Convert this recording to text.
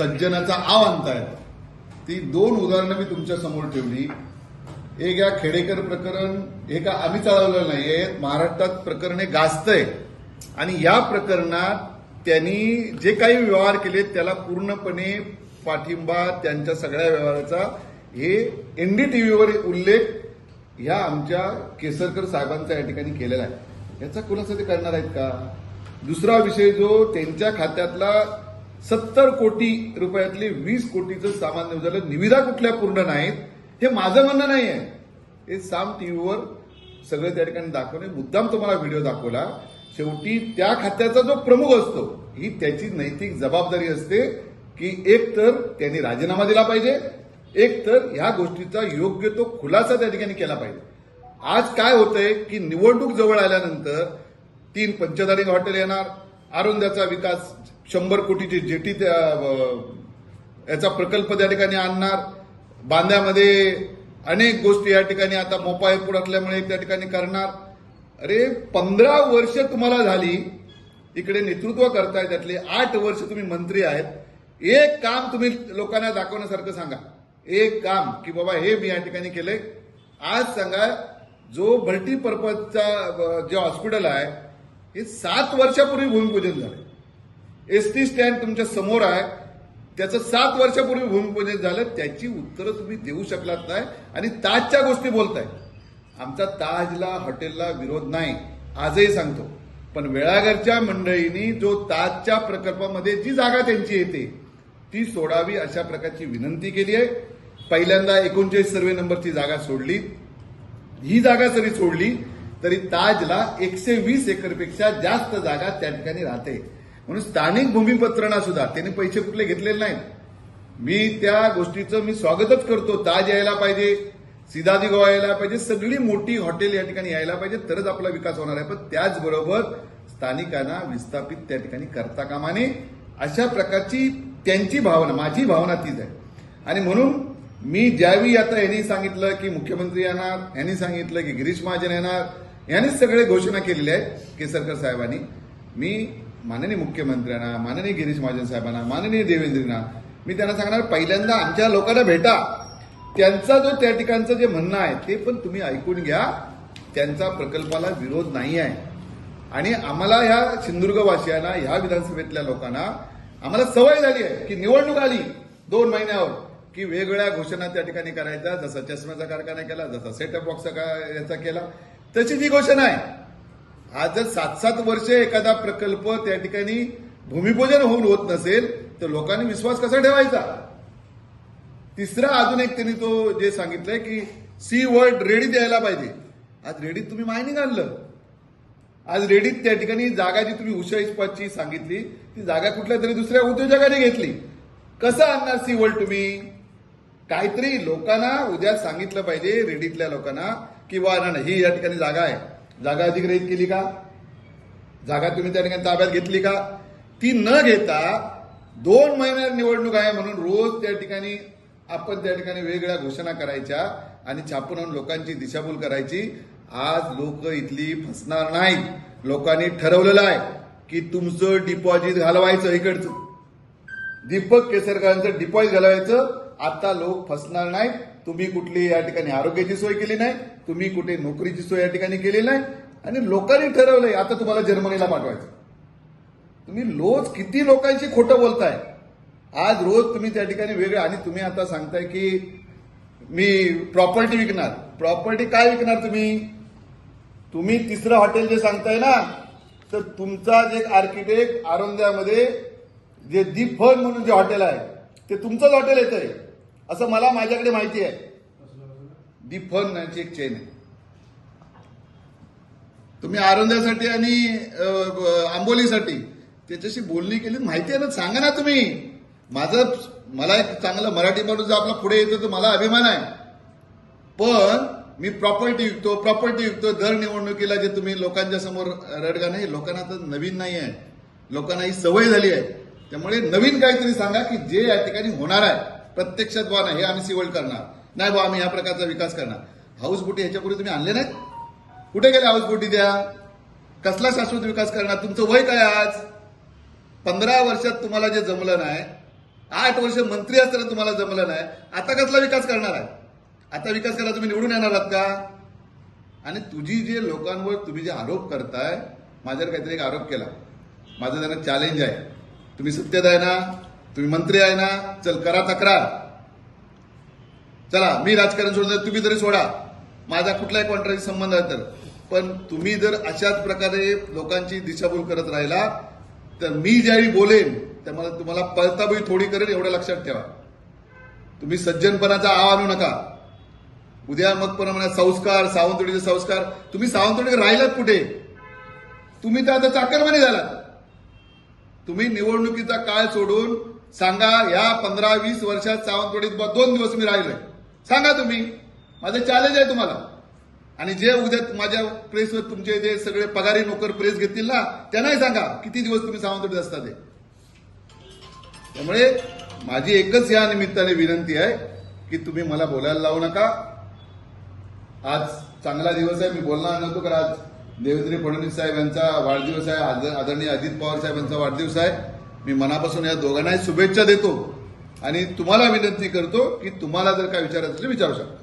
सज्जनाचा आव आणतायत ती दोन उदाहरणं मी तुमच्यासमोर ठेवली. एक या खेडेकर प्रकरण हे का आम्ही चालवलं नाहीये. महाराष्ट्रात प्रकरणे गाजतंय. आणि या प्रकरणात त्यांनी जे काही व्यवहार केले त्याला पूर्णपणे पाठिंबा त्यांच्या सगळ्या व्यवहाराचा. हे एनडीटीव्हीवर उल्लेख ह्या आमच्या केसरकर साहेबांचा या ठिकाणी केलेला आहे. याचा खुलासा ते करणार आहेत का? दुसरा विषय जो त्यांच्या खात्यातला सत्तर कोटी रुपयातले वीस कोटीचं सामान झालं. निविदा कुठल्या पूर्ण नाहीत? हे माझं म्हणणं नाही आहे हे साम टीव्हीवर सगळे त्या ठिकाणी दाखवणे मुद्दाम तुम्हाला व्हिडिओ दाखवला. शेवटी त्या खात्याचा जो प्रमुख असतो ही त्याची नैतिक जबाबदारी असते की एक तर त्यांनी राजीनामा दिला पाहिजे. एक तर ह्या गोष्टीचा योग्य तो खुलासा त्या ठिकाणी केला पाहिजे. आज काय होतंय की निवडणूक जवळ आल्यानंतर तीन पंचतारी हॉटेल येणार. आरोंद्याचा विकास शंभर कोटीची जेटी त्या, याचा प्रकल्प त्या ठिकाणी आणणार. बांद्यामध्ये अनेक गोष्टी या ठिकाणी आता मोपाय एअरपोर्ट असल्यामुळे त्या ठिकाणी करणार. अरे पंधरा वर्ष तुम्हाला झाली इकडे नेतृत्व करताय त्यातले आठ वर्ष तुम्ही मंत्री आहेत. एक काम तुम्ही लोकांना दाखवण्यासारखं सांगा. एक काम की बाबा हे मी या ठिकाणी केलंय. आज सांगा जो मल्टीपर्पजचा पर्पजचा जे हॉस्पिटल आहे हे सात वर्षापूर्वी भूमिपूजन झालं एस टी स्टँड तुमच्यासमोर आहे. त्याचं सात वर्षापूर्वी भूमिपूजन झालं. त्याची उत्तरं तुम्ही देऊ शकलात नाही. आणि ताजच्या गोष्टी बोलताय. आमचा ताजला हॉटेलला विरोध नाही. आजही सांगतो. पण वेळाघरच्या मंडळींनी जो ताजच्या प्रकल्पामध्ये जी जागा त्यांची येते ती सोडावी अशा प्रकारची विनंती केली आहे. पहिल्यांदा एकोणचाळीस सर्वे नंबरची जागा सोडली. ही जागा जरी सोडली तरी ताजला एकशे वीस एकरपेक्षा जास्त जागा त्या ठिकाणी राहते. म्हणून स्थानिक भूमिपत्रांना सुद्धा त्यांनी पैसे कुठले घेतलेले नाहीत. मी त्या गोष्टीचं मी स्वागतच करतो. ताज यायला पाहिजे सिदादी गोवा यायला पाहिजे सगळी मोठी हॉटेल या ठिकाणी यायला पाहिजे तरच आपला विकास होणार आहे. पण त्याचबरोबर स्थानिकांना विस्थापित त्या ठिकाणी करता कामाने अशा प्रकारची त्यांची भावना माझी भावना तीच आहे. आणि म्हणून मी ज्यावेळी आता यांनी सांगितलं की मुख्यमंत्री येणार यांनी सांगितलं की गिरीश महाजन येणार यांनीच सगळे घोषणा केलेल्या आहेत केसरकर साहेबांनी. मी माननीय मुख्यमंत्र्यांना माननीय गिरीश महाजन साहेबांना माननीय देवेंद्रना मी त्यांना सांगणार पहिल्यांदा आमच्या लोकांना भेटा. त्यांचा जो त्या ठिकाणचं जे म्हणणं आहे ते पण तुम्ही ऐकून घ्या. त्यांचा प्रकल्पाला विरोध नाही आहे. आणि आम्हाला ह्या सिंधुदुर्गवासियांना ह्या विधानसभेतल्या लोकांना आम्हाला सवय झाली आहे की निवडणूक आली दोन महिन्यावर की वेगवेगळ्या घोषणा त्या ठिकाणी करायच्या जसा चष्म्याचा कारखाना केला जसा सेटअप बॉक्सचा याचा केला तशी ती घोषणा आहे आज जर सात सात वर्ष एखादा प्रकल्प त्या ठिकाणी भूमिपूजन होऊन होत नसेल तर लोकांनी विश्वास कसा ठेवायचा? तिसरा अजून एक त्यांनी तो जे सांगितलंय की सी वर्ल्ड रेडी द्यायला पाहिजे. आज रेडीत तुम्ही मायनिंग आणलं. आज रेडीत त्या ठिकाणी जागा जी तुम्ही उषा इस्पातची सांगितली ती जागा कुठल्या तरी दुसऱ्या उद्योजकाने घेतली. कसं आणणार सी वर्ल्ड तुम्ही? काहीतरी लोकांना उद्या सांगितलं पाहिजे रेडीतल्या लोकांना की वा ना, ही या ठिकाणी जागा आहे. जागा अधिग्रहित केली का? जागा तुम्ही त्या ठिकाणी ताब्यात घेतली का? ती न घेता दोन महिन्यात निवडणूक आहे म्हणून रोज त्या ठिकाणी आपण त्या ठिकाणी वेगवेगळ्या घोषणा करायच्या आणि छापून आणून लोकांची दिशाभूल करायची. आज लोक इथली फसणार नाहीत. लोकांनी ठरवलेलं आहे की तुमचं डिपॉझिट घालवायचं इकडचं. दीपक केसरकरांचं डिपॉझिट घालवायचं. आता लोक फसणार नाहीत. तुम्ही कुठली या ठिकाणी आरोग्याची सोय केली नाही. तुम्ही कुठे नोकरीची सोय या ठिकाणी केली नाही आणि लोकांनी ठरवलंय आता तुम्हाला जर्मनीला पाठवायचं. तुम्ही रोज किती लोकांशी खोटं बोलताय? आज रोज तुम्ही त्या ठिकाणी वेगळे आणि तुम्ही आता सांगताय की मी प्रॉपर्टी विकणार. प्रॉपर्टी काय विकणार तुम्ही? तुम्ही तिसरं हॉटेल जे सांगताय ना तर तुमचा जे आर्किटेक्ट आरोंद्यामध्ये जे दीप फन म्हणून जे हॉटेल आहे ते तुमचंच हॉटेल येतंय आहे असं मला माझ्याकडे माहिती आहे. डी फन नावाची एक चेन आहे. तुम्ही आरंद्यासाठी आणि आंबोलीसाठी त्याच्याशी बोलणी केली माहिती आहे ना सांगा ना तुम्ही. माझं मला एक चांगलं मराठी माणूस जर आपला पुढे येतो तर मला अभिमान आहे. पण मी प्रॉपर्टी विकतो प्रॉपर्टी विकतो दर निवडणुकीला जे तुम्ही लोकांच्या समोर रडगा नाही लोकांना तर नवीन नाही आहे. लोकांना ही सवय झाली आहे. त्यामुळे नवीन काहीतरी सांगा की जे या ठिकाणी होणार आहे. प्रत्यक्षात वान नाही हे आम्ही सिवल करणार. नाही बा आम्ही या प्रकारचा विकास करणार. हाऊस बोटी ह्याच्यापूर्वी तुम्ही आणले नाहीत? कुठे गेले हाऊस बोटी द्या कसला शाश्वत विकास करणार? तुमचं वय काय आज? पंधरा वर्षात तुम्हाला जे जमलं नाही आठ वर्ष मंत्री असताना तुम्हाला जमलं नाही आता कसला विकास करणार आहे? आता विकास करा तुम्ही निवडून येणार आहात का? आणि तुझी जे लोकांवर तुम्ही जे आरोप करताय माझ्यावर काहीतरी एक आरोप केला. माझं त्यांना चॅलेंज आहे. तुम्ही सत्तेत आहे ना? तुम्ही मंत्री आहे ना? चल करा तक्रार. चला मी राजकारण सोडलं तुम्ही तरी सोडा. माझा कुठलाही कॉन्ट्रॅक्ट संबंध आहे तर. पण तुम्ही जर अशाच प्रकारे लोकांची दिशाभूल करत राहिला तर मी ज्यावेळी बोलेन तर मला तुम्हाला पळताबळी थोडी करेल एवढं लक्षात ठेवा. तुम्ही सज्जनपणाचा आव आणू नका. उद्या मग पण म्हणा संस्कार सावंतवाडीचे संस्कार. तुम्ही सावंतवाडी राहिलात कुठे? तुम्ही तर आता चाकरमानी झालात. तुम्ही निवडणुकीचा काळ सोडून सांगा या पंधरा वीस वर्षात सावंतवाडीत दोन दिवस मी राहिलोय. सांगा तुम्ही. माझं चॅलेंज आहे तुम्हाला. आणि जे उद्या माझ्या प्रेसवर तुमचे जे सगळे पगारी नोकर प्रेस घेतील ना त्यांनाही सांगा. किती दिवस तुम्ही सावंतवाडीत असता ते? त्यामुळे माझी एकच या निमित्ताने विनंती आहे की तुम्ही मला बोलायला लावू नका. आज चांगला दिवस आहे मी बोलणार नव्हतो कारण आज देवेंद्र फडणवीस साहेब यांचा वाढदिवस आहे आद- आदरणीय अजित पवार साहेब यांचा वाढदिवस आहे. मी मनापासून या दोघांनाही शुभेच्छा देतो. आणि तुम्हाला विनंती करतो की तुम्हाला जर काय विचारायचं असेल तर विचारू शकता.